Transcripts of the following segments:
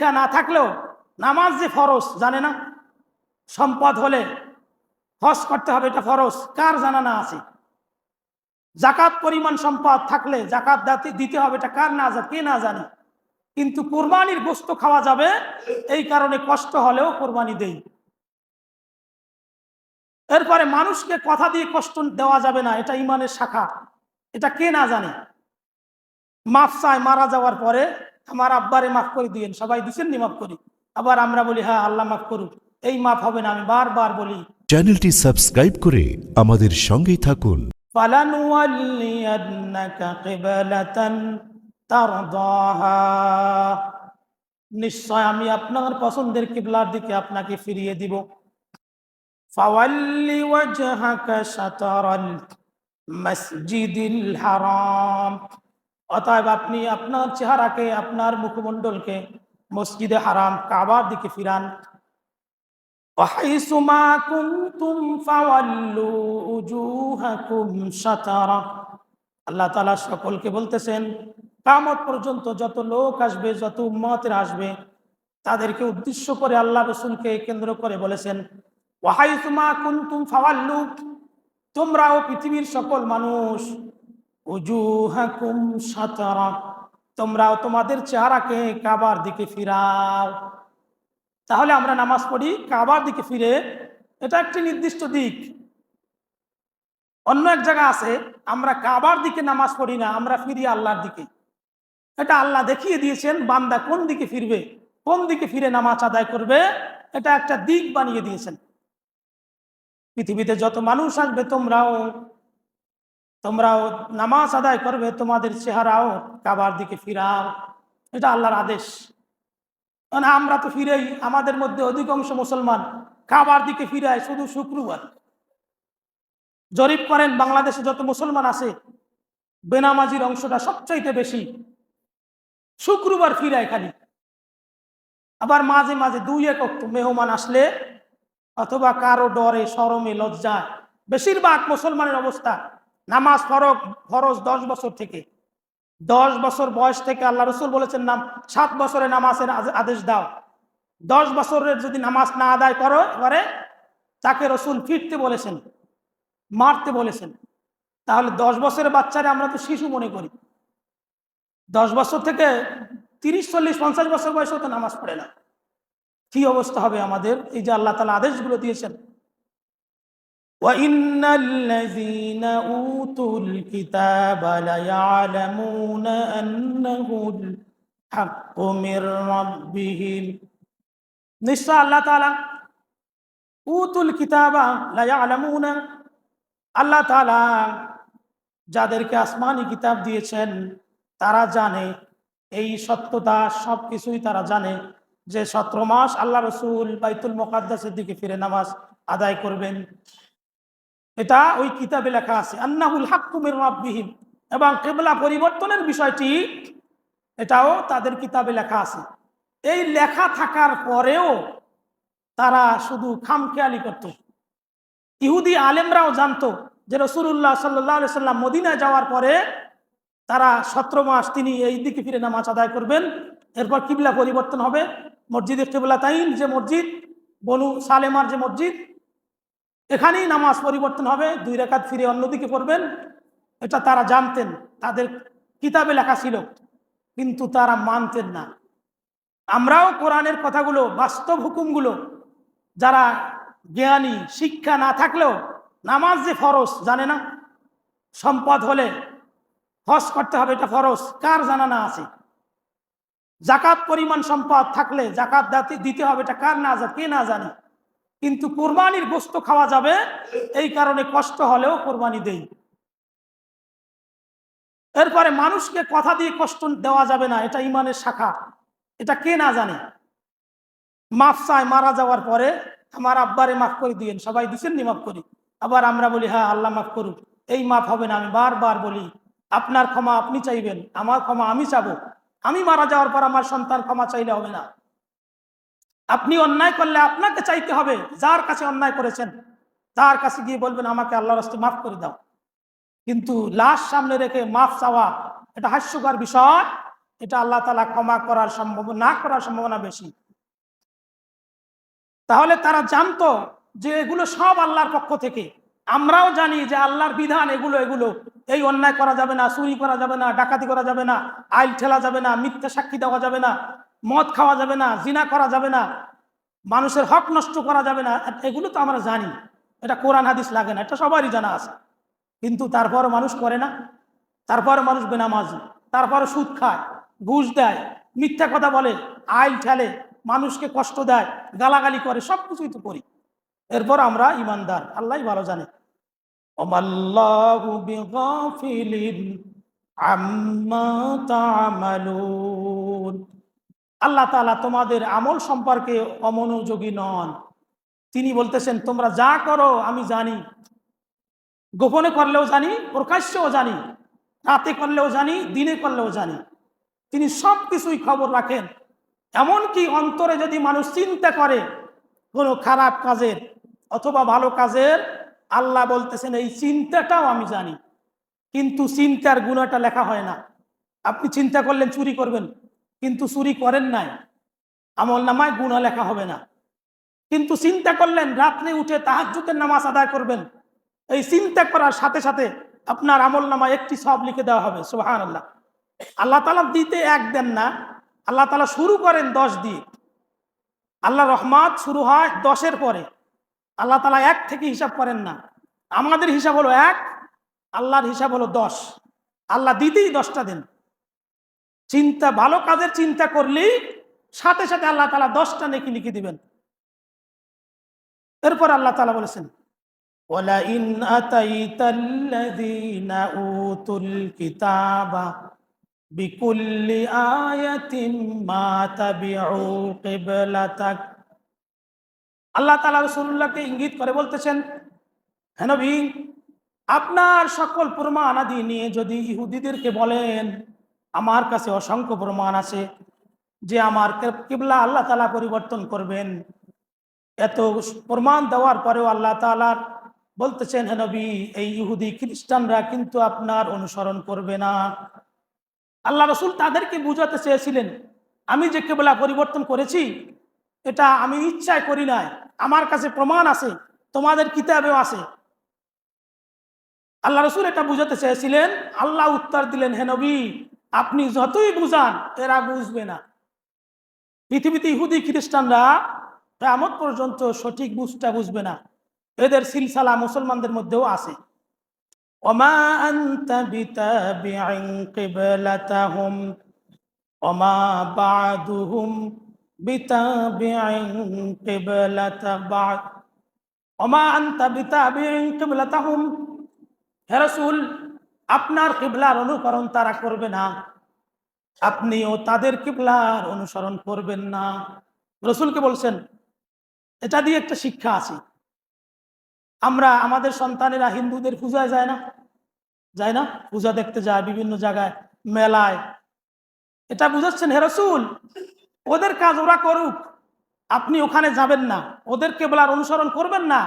শিক্ষা না থাকলেও নামাজ যে ফরজ, জানে না? সম্পদ হলে হজ করতে হবে, এটা ফরজ। কার জানা না আছে? জাকাত পরিমাণ সম্পদ থাকলে জাকাত দাতি- দিতে হবে, এটা কার না জানে? কে না জানে? কিন্তু কোরবানির গোস্ত খাওয়া যাবে, এই কারণে কষ্ট হলেও কোরবানি দেই। এরপরে মানুষকে কথা দিয়ে কষ্ট দেওয়া যাবে না, এটা ইমানের শাখা। এটা কে না জানে? মাফ চায় মারা যাওয়ার পরে আমার আব্বারে মাফ করে দিয়েন সবাই দিচ্ছেন নি মাফ করি। আবার আমরা বলি হ্যাঁ আল্লাহ মাফ করুক। এই মাফ হবে না আমি বারবার বলি। চ্যানেলটি সাবস্ক্রাইব করে আমাদের সঙ্গেই থাকুন। নিশ্চয় আমি আপনার পছন্দের কিবলার দিকে আপনাকে ফিরিয়ে দিব। ফাওয়াল্লি ওয়াজহাকা শাতারাল মসজিদিল হারাম। অতএব আপনি আপনার চেহারাকে, আপনার মুখমণ্ডলকে মসজিদে হারাম কাবার দিকে ফিরান। আল্লাহ তালা সকলকে বলতেছেন, কামত পর্যন্ত যত লোক আসবে, যত উম্মতের আসবে, তাদেরকে উদ্দেশ্য করে আল্লাহ রসুলকে কেন্দ্র করে বলেছেন ওয়াহাই তুমা কুন্তুম ফাওয়াল্লু, তোমরাও পৃথিবীর সকল মানুষ উজুহাকুম সাতারা তোমরাও তোমাদের চেহারাকে কাবার দিকে ফিরাও। তাহলে আমরা নামাজ পড়ি, কাবার দিকে ফিরে। এটা একটি নির্দিষ্ট দিক। অন্য এক জায়গা আছে, আমরা কাবার দিকে নামাজ পড়ি না, আমরা ফিরি আল্লাহর দিকে। এটা আল্লাহ দেখিয়ে দিয়েছেন, বান্দা কোন দিকে ফিরবে, কোন দিকে ফিরে নামাজ আদায় করবে, এটা একটা দিক বানিয়ে দিয়েছেন। পৃথিবীতে যত মানুষ আসবে, তোমরাও তোমরাও নামাজ আদায় করবে, তোমাদের চেহারাও কাবার দিকে ফিরাও। এটা আল্লাহর আদেশ। মানে আমরা তো ফিরেই, আমাদের মধ্যে অধিকাংশ মুসলমান কাবার দিকে ফিরায়, শুধু শুক্রবার। জরিপ করেন, বাংলাদেশে যত মুসলমান আছে, বেনামাজির অংশটা সবচাইতে বেশি শুক্রবার ফিরায় খালি। আবার মাঝে মাঝে দুই এক মেহমান আসলে অথবা কারও ডরে, সরমে, লজ্জায়। বেশিরভাগ মুসলমানের অবস্থা নামাজ ফরক, ফরজ দশ বছর থেকে। দশ বছর বয়স থেকে আল্লাহ রসুল বলেছেন, নাম, সাত বছরে নামাজের আদেশ দাও। দশ বছরের যদি নামাজ না আদায় করো, এবারে তাকে রসুল ফিরতে বলেছেন, মারতে বলেছেন। তাহলে দশ বছরের বাচ্চারে আমরা তো শিশু মনে করি। দশ বছর থেকে তিরিশ, চল্লিশ, পঞ্চাশ বছর বয়সেও তো নামাজ পড়ে না। কি অবস্থা হবে আমাদের? এই যে আল্লাহ তালা আদেশগুলো দিয়েছেন وإن الذين أوتوا الكتاب ليعلمون أنه الحق من ربهم নিশ্চয় আল্লাহ তাআলা উতুল কিতাবা লা ইয়ালামুনা আল্লাহ তাআলা যাদেরকে আসমানি কিতাব দিয়েছেন তারা জানে এই সত্যতা সব কিছুই তারা জানে যে সতেরো মাস আল্লাহ রসুল বাইতুল মোকাদ্দাসের দিকে ফিরে নামাজ আদায় করবেন এটা ওই কিতাবে লেখা আছে, আন্নাহুল হাক্কুমের রাব্বিহিম। এবং কেবলা পরিবর্তনের বিষয়টি, এটাও তাদের কিতাবে লেখা আছে। এই লেখা থাকার পরেও তারা শুধু খামখেয়ালি করত। ইহুদি আলেমরাও জানতো যে রসুল্লাহ সাল্লাহ সাল্লাম মদিনায় যাওয়ার পরে তারা সতেরো মাস তিনি এই দিকে ফিরে নামাজ আদায় করবেন। এরপর কিবলা পরিবর্তন হবে। মসজিদে কেবলা তাইন যে মসজিদ, বনু সালেমার যে মসজিদ এখানেই নামাজ পরিবর্তন হবে, দুই রেখাত ফিরে অন্যদিকে পড়বেন। এটা তারা জানতেন, তাদের কিতাবে লেখা ছিল, কিন্তু তারা মানতেন না। আমরাও কোরআনের কথাগুলো, বাস্তব হুকুমগুলো, যারা জ্ঞানী, শিক্ষা না থাকলেও নামাজ যে ফরজ, জানে না? সম্পদ হলে হজ করতে হবে, এটা ফরজ, কার জানা না আছে? জাকাত পরিমাণ সম্পদ থাকলে জাকাত দাতি- দিতে হবে, এটা কার না কে না জানে? কিন্তু কোরবানির গোস্ত খাওয়া যাবে, এই কারণে কষ্ট হলেও কোরবানি দেই। এরপরে মানুষকে কথা দিয়ে কষ্ট দেওয়া যাবে না, এটা ইমানের শাখা। এটা কে না জানে? মাফ চায় মারা যাওয়ার পরে আমার আব্বারে মাফ করে দিয়েন, সবাই দিচ্ছেন নি মাফ করি। আবার আমরা বলি হ্যাঁ আল্লাহ মাফ করুক। এই মাফ হবে না, আমি বারবার বলি, আপনার ক্ষমা আপনি চাইবেন, আমার ক্ষমা আমি চাবো। আমি মারা যাওয়ার পর আমার সন্তান ক্ষমা চাইলে হবে না। আপনি অন্যায় করলে আপনাকে চাইতে হবে, যার কাছে অন্যায় করেছেন তার কাছে গিয়ে বলবেন, আমাকে আল্লাহ রাস্তে মাফ করে দাও। কিন্তু লাশ সামনে রেখে মাফ চাওয়া, এটা হাস্যকর বিষয়। এটা আল্লাহ তালা ক্ষমা করার সম্ভব না করার সম্ভাবনা বেশি। তাহলে তারা জানতো যে এগুলো সব আল্লাহর পক্ষ থেকে। আমরাও জানি যে আল্লাহর বিধান এগুলো এগুলো। এই অন্যায় করা যাবে না, চুরি করা যাবে না, ডাকাতি করা যাবে না, আইল ঠেলা যাবে না, মিথ্যা সাক্ষী দেওয়া যাবে না। মদ খাওয়া যাবে না, জিনা করা যাবে না, মানুষের হক নষ্ট করা যাবে না, এগুলো তো আমরা জানি। এটা কোরআন, হাদিস লাগে না, এটা সবারই জানা আছে। কিন্তু তারপর মানুষ করে না। তারপরে মানুষ বেনামাজি। তারপরে সুদ খায়, ঘুষ দেয়, মিথ্যা কথা বলে, আইল ঠেলে, মানুষকে কষ্ট দেয়, গালাগালি করে সব কিছুই তো করি। এরপর আমরা ইমানদার, আল্লাহ ভালো জানে। আম্মা তা'মালুন আল্লাহ তাআলা তোমাদের আমল সম্পর্কে অমনোযোগী নন। তিনি বলতেছেন, তোমরা যা করো, আমি জানি। গোপনে করলেও জানি, প্রকাশ্যেও জানি। রাতে করলেও জানি, দিনে করলেও জানি। তিনি সব কিছুই খবর রাখেন। এমনকি অন্তরে যদি মানুষ চিন্তা করে, কোনো খারাপ কাজের অথবা ভালো কাজের, আল্লাহ বলতেছেন, এই চিন্তাটাও আমি জানি। কিন্তু চিন্তার গুণাটা লেখা হয় না। আপনি চিন্তা করলেন, চুরি করবেন। কিন্তু চুরি করেন নাই। আমল নামায় গুণা লেখা হবে না। কিন্তু চিন্তা করলেন, রাত্রে উঠে তাহাজ্জুদের নামাজ আদায় করবেন। এই চিন্তা করার সাথে সাথে আপনার আমল নামায় একটি সব লিখে দেওয়া হবে সোহান আল্লাহ আল্লাহ তালা দিতে এক দেন না। আল্লাহ তালা শুরু করেন দশ দিয়ে আল্লাহ রহমাত শুরু হয় দশের পরে। আল্লাহ তালা এক থেকে হিসাব করেন না। আমাদের হিসাব হলো এক, আল্লাহর হিসাব হলো দশ। আল্লাহ দিতেই দশটা দিন। চিন্তা ভালো কাজের চিন্তা করলেই সাথে সাথে আল্লাহ তালা দশটা নেকি লিখে দিবেন এরপর আল্লাহ তালা বলেছেন وَلَئِنْ أَتَيْتَ الَّذِينَ أُوتُوا الْكِتَابَ بِكُلِّ آيَةٍ مَا تَبِعُوا قِبْلَتَكَ আল্লাহ তালা রসুল্লাহকে ইঙ্গিত করে বলতেছেন হেনবি আপনার সকল প্রমাণ আদি নিয়ে যদি ইহুদিদেরকে বলেন আমার কাছে অসংখ্য প্রমাণ আছে যে আমার কিবলা আল্লাহ তালা পরিবর্তন করবেন। এত প্রমাণ দেওয়ার পরেও আল্লাহ তালার বলতেছেন, হে নবী, এই ইহুদি খ্রিস্টানরা কিন্তু আপনার অনুসরণ করবে না। আল্লাহ রসুল তাদেরকে বুঝাতে চেয়েছিলেন, আমি যে কেবলা পরিবর্তন করেছি, এটা আমি ইচ্ছায় করি নাই। আমার কাছে প্রমাণ আছে, তোমাদের কিতাবেও আছে। আল্লাহ রসুল এটা বুঝাতে চেয়েছিলেন, আল্লাহ উত্তর দিলেন, হে নবী আপনি যতই বুঝান, এরা বুঝবে না। পৃথিবীতে ইহুদি খ্রিস্টানরা কেমন পর্যন্ত সঠিক বুঝটা বুঝবে না। এদের সিলসালা মুসলমানদের মধ্যেও আছে। ওমা হে রাসূল আপনার কিবলার অনুকরণ তারা করবে না। আপনিও তাদের কিবলার অনুসরণ করবেন না। রসুলকে বলছেন, এটা দিয়ে একটা শিক্ষা আছে। আমরা আমাদের সন্তানেরা হিন্দুদের পূজায় যায় না। যায় না? পূজা দেখতে যায় বিভিন্ন জায়গায়, মেলায়। এটা বুঝাচ্ছেন হেরসুল ওদের কাজ ওরা করুক। আপনি ওখানে যাবেন না। ওদের কেবলার অনুসরণ করবেন না।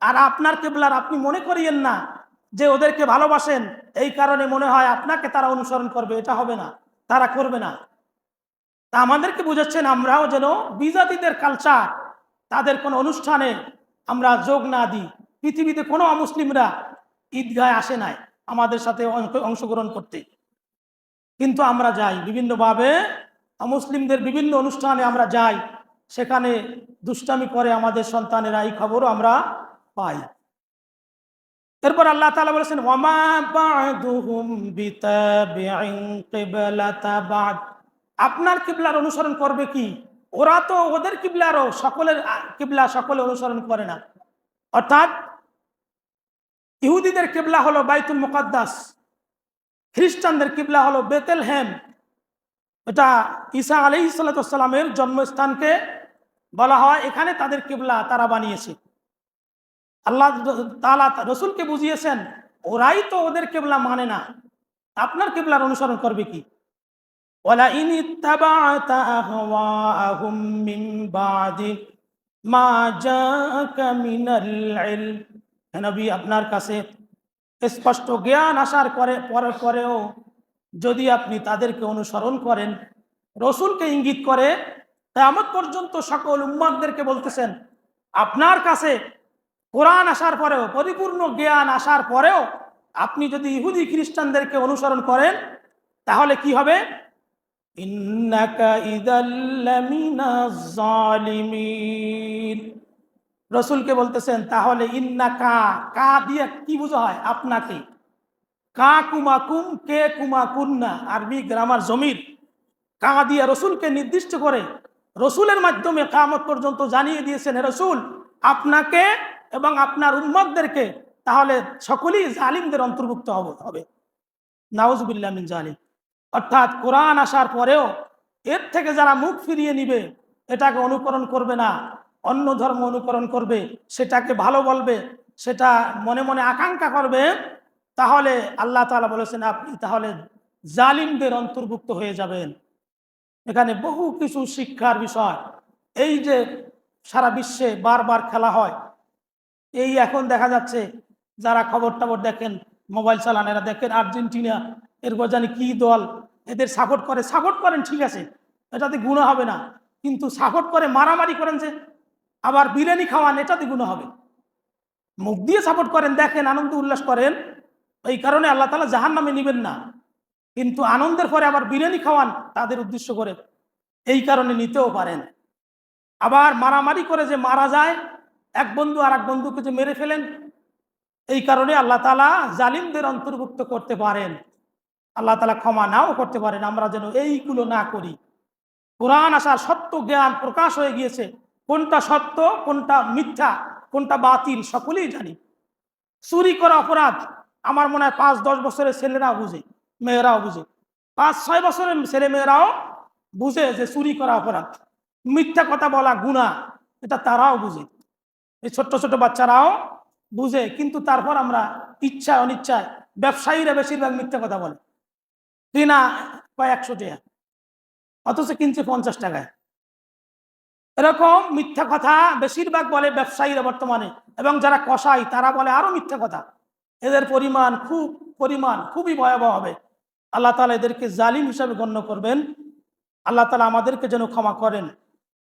আর আপনার কেবলার আপনি মনে করিয়েন না যে ওদেরকে ভালোবাসেন, এই কারণে মনে হয় আপনাকে তারা অনুসরণ করবে, এটা হবে না, তারা করবে না। তা আমাদেরকে বুঝাচ্ছেন আমরাও যেন বিজাতিদের কালচার তাদের কোনো অনুষ্ঠানে আমরা যোগ না দিই। পৃথিবীতে কোনো অমুসলিমরা ঈদগায় আসে নাই আমাদের সাথে অংশগ্রহণ করতে। কিন্তু আমরা যাই, বিভিন্নভাবে অমুসলিমদের বিভিন্ন অনুষ্ঠানে আমরা যাই, সেখানে দুষ্টামি করে আমাদের সন্তানেরা, এই খবরও আমরা পাই। এরপর আল্লাহ তালা বলেছেন আপনার কিবলার অনুসরণ করবে কি? ওরা তো ওদের কিবলারও, সকলের কিবলা সকলে অনুসরণ করে না। অর্থাৎ ইহুদিদের কিবলা হলো বাইতুল মুকাদ্দাস, খ্রিস্টানদের কিবলা হলো বেতেল হেম এটা ঈসা আলি সাল্লামের জন্মস্থানকে বলা হয়। এখানে তাদের কিবলা তারা বানিয়েছে। আল্লাহ তালা রসুলকে বুঝিয়েছেন, ওরাই তো ওদের কেবলা মানে না। আপনার কেবলার অনুসরণ করবে কি? ওলা আপনার কাছে স্পষ্ট জ্ঞান আসার করে, পরের পরেও যদি আপনি তাদেরকে অনুসরণ করেন, রসুলকে ইঙ্গিত করে তামত পর্যন্ত সকল উম্মাদদেরকে বলতেছেন, আপনার কাছে কোরআন আসার পরেও, পরিপূর্ণ জ্ঞান আসার পরেও আপনি যদি ইহুদি খ্রিস্টানদেরকে অনুসরণ করেন, তাহলে কি হবে? ইন্নাকা রসুলকে বলতেছেন, তাহলে ইন্না কা দিয়ে কি বোঝা হয় আপনাকে? কা কুমা কুম কে কুমা কুন্না আরবি গ্রামার জমির। কা দিয়ে রসুলকে নির্দিষ্ট করে, রসুলের মাধ্যমে কামত পর্যন্ত জানিয়ে দিয়েছেন, "হে রসুল, আপনাকে এবং আপনার উম্মতদেরকে তাহলে সকলেই জালিমদের অন্তর্ভুক্ত হব- হবে। নাউজবিল্লা মিন জালিম অর্থাৎ কোরআন আসার পরেও এর থেকে যারা মুখ ফিরিয়ে নিবে, এটাকে অনুকরণ করবে না, অন্য ধর্ম অনুকরণ করবে, সেটাকে ভালো বলবে, সেটা মনে মনে আকাঙ্ক্ষা করবে, তাহলে আল্লাহ তাআলা বলেছেন, আপনি তাহলে জালিমদের অন্তর্ভুক্ত হয়ে যাবেন। এখানে বহু কিছু শিক্ষার বিষয়। এই যে সারা বিশ্বে বারবার খেলা হয় এই এখন দেখা যাচ্ছে যারা খবর টবর দেখেন, মোবাইল চালান এরা দেখেন, আর্জেন্টিনা এর জানি কি দল, এদের সাপোর্ট করে সাপোর্ট করেন, ঠিক আছে, এটাতে গুণ হবে না। কিন্তু সাপোর্ট করে, মারামারি করেন যে, আবার বিরিয়ানি খাওয়ান, এটাতে গুণ হবে। মুখ দিয়ে সাপোর্ট করেন, দেখেন, আনন্দ উল্লাস করেন, এই কারণে আল্লাহ তালা জাহান নামে নিবেন না। কিন্তু আনন্দের পরে আবার বিরিয়ানি খাওয়ান, তাদের উদ্দেশ্য করে, এই কারণে নিতেও পারেন। আবার মারামারি করে যে মারা যায় এক বন্ধু আর এক বন্ধুকে যে মেরে ফেলেন, এই কারণে আল্লাহ তালা জালিমদের অন্তর্ভুক্ত করতে পারেন। আল্লাহ তালা ক্ষমা নাও করতে পারেন, আমরা যেন এইগুলো না করি। কোরআন আসার সত্য জ্ঞান প্রকাশ হয়ে গিয়েছে। কোনটা সত্য, কোনটা মিথ্যা, কোনটা বাতিল, সকলেই জানি। চুরি করা অপরাধ আমার মনে হয় পাঁচ, দশ বছরের ছেলেরাও বুঝে, মেয়েরাও বুঝে। পাঁচ, ছয় বছরের ছেলে মেয়েরাও বুঝে যে চুরি করা অপরাধ। মিথ্যা কথা বলা গুণা এটা তারাও বুঝে। এই ছোট্ট ছোট বাচ্চারাও বুঝে, কিন্তু তারপর আমরা ইচ্ছা অনিচ্ছায় ব্যবসায়ীরা বেশিরভাগ মিথ্যা কথা বলে। কিনা কয় একশো টাকা। অথচ কিনছে পঞ্চাশ টাকায়। এরকম মিথ্যা কথা বেশিরভাগ বলে ব্যবসায়ীরা বর্তমানে, এবং যারা কষাই তারা বলে আরও মিথ্যা কথা। এদের পরিমাণ খুব, পরিমাণ খুবই ভয়াবহ হবে। আল্লাহ তালা এদেরকে জালিম হিসাবে গণ্য করবেন। আল্লাহ তালা আমাদেরকে যেন ক্ষমা করেন।